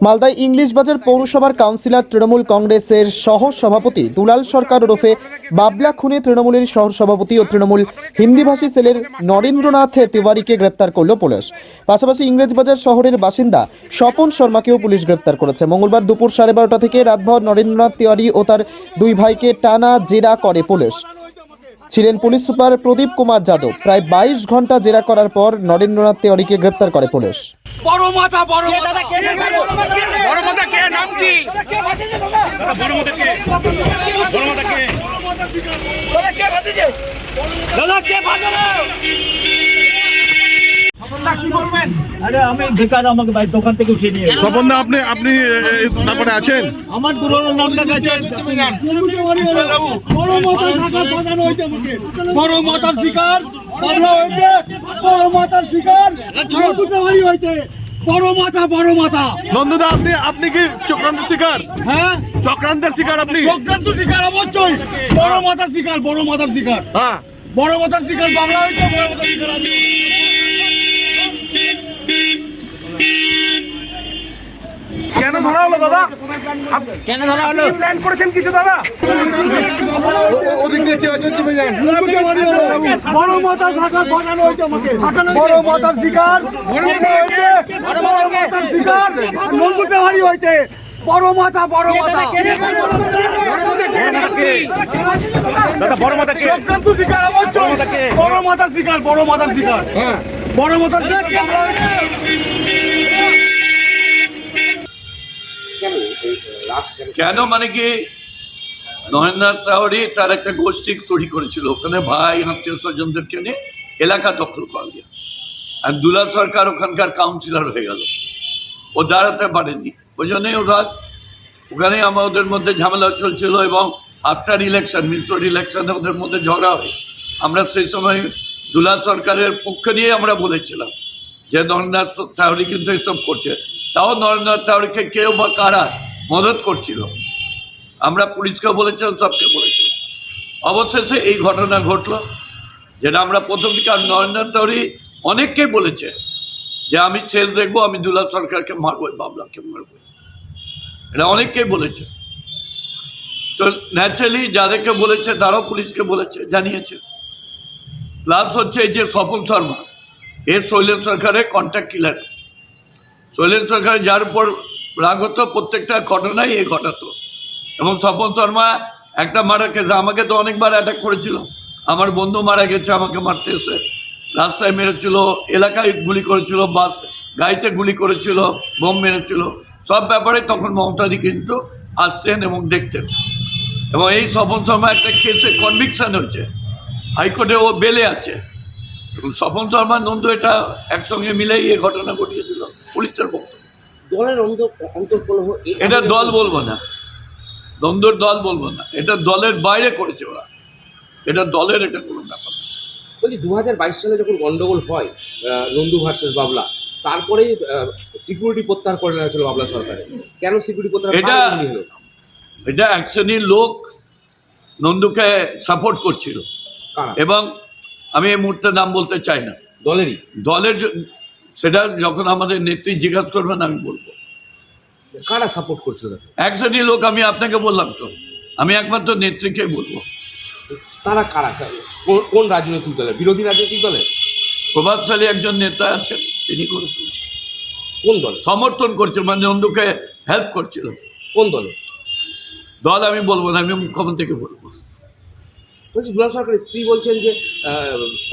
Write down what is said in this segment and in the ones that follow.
মালদায় ইংলিশ বাজার পৌরসভার কাউন্সিলর তৃণমূল কংগ্রেসের সহ সভাপতি দুলাল সরকার ওরফে বাবলা খুনে তৃণমূলের সহ সভাপতি ও তৃণমূল হিন্দিভাষী সেলের নরেন্দ্রনাথ তিওয়ারিকে গ্রেপ্তার করল পুলিশ। পাশাপাশি ইংরেজবাজার শহরের বাসিন্দা স্বপন শর্মাকেও পুলিশ গ্রেপ্তার করেছে। মঙ্গলবার দুপুর সাড়ে বারোটা থেকে রাতভর নরেন্দ্রনাথ তিওয়ারি ও তার দুই ভাইকে টানা জেরা করে পুলিশ। ছিলেন পুলিশ সুপার প্রদীপ কুমার যাদব। প্রায় বাইশ ঘণ্টা জেরা করার পর নরেন্দ্রনাথ তেওয়ারিকে গ্রেপ্তার করে পুলিশ। বড় মাথা বড় মাথা। বড় মাথা কে নাম কি? বড় মাথা কে বড় মাথা কে? দাদা কে আরে আমি বেকার আমাকে ভাই দোকান থেকে উঠিয়ে নিয়ে স্বপন দা আপনি আপনি আছেন? আমার পুরোনো গেছে বড় মাথার থাকা বাজানো হয়েছে আমাকে। বড় মাথার শিকার হয়েছে। বড় মাথার শিকার হয়েছে। বড় মাথা বড় মাথা। নন্দদা আপনি আপনি কি চক্রান্ত শিকার? হ্যাঁ? চক্রান্তের শিকার আপনি? চক্রান্ত শিকার অবশ্যই। বড় মাথার শিকার বড় মাথার শিকার। হ্যাঁ। বড় মাথার শিকার বাংলা হয়েছে বড় মাথার শিকার আমি কেন ধরা হলো দাদা কেন ধরা হলো প্ল্যান করেছেন কিছু দাদা ওদিক দিয়ে বুঝতে পারি বড় মাথার থাকা বাজানো হয়েছে আমাকে বড় মাথার শিকার বড় মাথার শিকার নন্দুতে ভারী হয়েছে বড় মাথা বড় মাথা দাদা বড় মাথা কে বড় মাথার শিকার বড় মাথার শিকার বড় মাথার শিকার হয়েছে? কেন মানে কি? নরেন্দ্রনাথ তাওয়ারি তার একটা গোষ্ঠী তৈরি করেছিল। ওখানে ভাই আত্মীয় স্বজনদেরকে নিয়ে এলাকা দখল করা গিয়ে আর দুলা সরকার ওখানকার কাউন্সিলর হয়ে গেল। ও দাঁড়াতে পারেনি। ওই জন্যই ওরা ওখানে আমাদের মধ্যে ঝামেলা চলছিল এবং আফটার ইলেকশন মিশ্র ইলেকশনে ওদের মধ্যে ঝগড়া হয়। আমরা সেই সময় দুলাল সরকারের পক্ষে নিয়ে আমরা বলেছিলাম যে নরেন্দ্রনাথ তাওয়ারি কিন্তু এসব করছে। তাও নরেন্দ্রনাথ তাওয়ারিকে কেউ বা কারা মদত করছিল? আমরা পুলিশকে বলেছিলাম, সবকে বলেছিলাম। অবশেষে এই ঘটনা ঘটলো, যেটা আমরা প্রথম দিকে আর নরেন্দ্র তাওয়ারি অনেককেই বলেছে যে আমি শেষ দেখব, আমি দুলাল সরকারকে মারবো বাবলাকে মারবো। এটা অনেককেই বলেছে। তো ন্যাচারালি যাদেরকে বলেছে, তারাও পুলিশকে বলেছে, জানিয়েছে। প্লাস হচ্ছে এই যে স্বপন শর্মা। এর শৈলেন সরকারের কন্ট্যাক্ট কিলার শৈলেন সরকার যার উপর রাগ হতো, প্রত্যেকটা ঘটনাই এ ঘটাতো। এবং স্বপন শর্মা একটা মারা কেসে আমাকে তো অনেকবার অ্যাটাক করেছিল। আমার বন্ধু মারা গেছে, আমাকে মারতে এসে। রাস্তায় মেরেছিল, এলাকায় গুলি করেছিল, বাস, গাড়িতে গুলি করেছিল, বোম মেরেছিল। সব ব্যাপারে তখন মমতাদি কিন্তু আসতেন এবং দেখতেন। এবং এই স্বপন শর্মা একটা কেসে কনভিকশন হয়েছে। হাইকোর্টে ও বেলে আছে। স্বপন শর্মা নন্দু এটা একসঙ্গে মিলেই এই ঘটনা ঘটিয়েছিল পুলিশের পক্ষ দলের এ- এটা দল বলব না। দ্বন্দ্বর দল বলব না। এটা দলের বাইরে করেছে ওরা। এটা দলের এটা কোনো ব্যাপার। বলছি দু হাজার বাইশ সালে যখন গন্ডগোল হয় নন্দু ভার্সেস বাবলা তারপরেই সিকিউরিটি প্রত্যাহার করে নেওয়া হয়েছিল বাবলা সরকারে। কেন সিকিউরিটি প্রত্যাহার এটা- এটা এক শ্রেণির লোক নন্দুকে সাপোর্ট করছিল। কারা এবং আমি এই মুহূর্তে নাম বলতে চাই না। দলেরই? দলের সেটা যখন আমাদের নেত্রী জিজ্ঞাসা করবেন আমি বলব। কারা সাপোর্ট করছিল তাকে? এক শ্রেণির লোক আমি আপনাকে বললাম তো। আমি একমাত্র নেত্রীকে বলব। তারা কারা? কোন- কোন রাজনৈতিক দলের? বিরোধী রাজনৈতিক দলের? প্রভাবশালী একজন নেতা আছেন তিনি করেছিলেন কোন দল সমর্থন করছিল মানে নন্দুকে হেল্প করছিল। কোন দলে দল আমি বলব না আমি মুখ্যমন্ত্রীকে বলব। বলছি, দুলাল সরকারের স্ত্রী বলছেন যে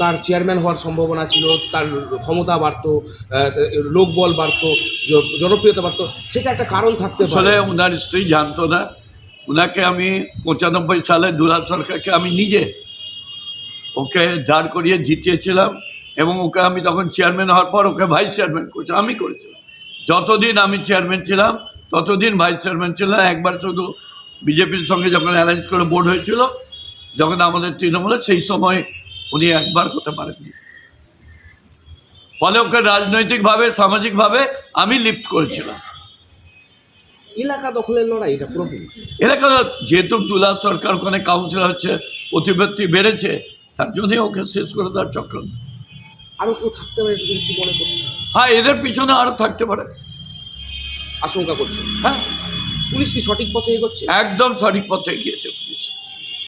তার চেয়ারম্যান হওয়ার সম্ভাবনা ছিল, তার ক্ষমতা বাড়তো লোকবল বাড়তো জনপ্রিয়তা বাড়তো, সেটা একটা কারণ থাকতে পারে। ওনার স্ত্রী জানতো না। ওনাকে আমি পঁচানব্বই সালে দুলাল সরকারকে আমি নিজে ওকে দাঁড় করিয়ে জিতিয়েছিলাম এবং ওকে আমি তখন চেয়ারম্যান হওয়ার পর ওকে ভাইস চেয়ারম্যান করেছি, আমি করেছিলাম। যতদিন আমি চেয়ারম্যান ছিলাম, ততদিন ভাইস চেয়ারম্যান ছিলাম। একবার শুধু বিজেপির সঙ্গে যখন অ্যারেঞ্জ করে বোর্ড হয়েছিল যখন আমাদের তৃণমূলে সেই সময় উনি একবার হতে পারেননি। ফলে ওকে রাজনৈতিকভাবে সামাজিকভাবে আমি লিফট করেছিলাম। এলাকা দখলের লড়াই এটা পুরোপুরি এলাকা যেহেতু তুলা সরকার ওখানে কাউন্সিলর হচ্ছে প্রতিপত্তি বেড়েছে তার জন্যই ওকে শেষ করে দেওয়ার চক্রান্ত আরও কেউ থাকতে পারে কি মনে করছে হ্যাঁ এদের পিছনে আরও থাকতে পারে। আশঙ্কা করছে হ্যাঁ। পুলিশ কি সঠিক পথে এগোচ্ছে? একদম সঠিক পথে গিয়েছে পুলিশ।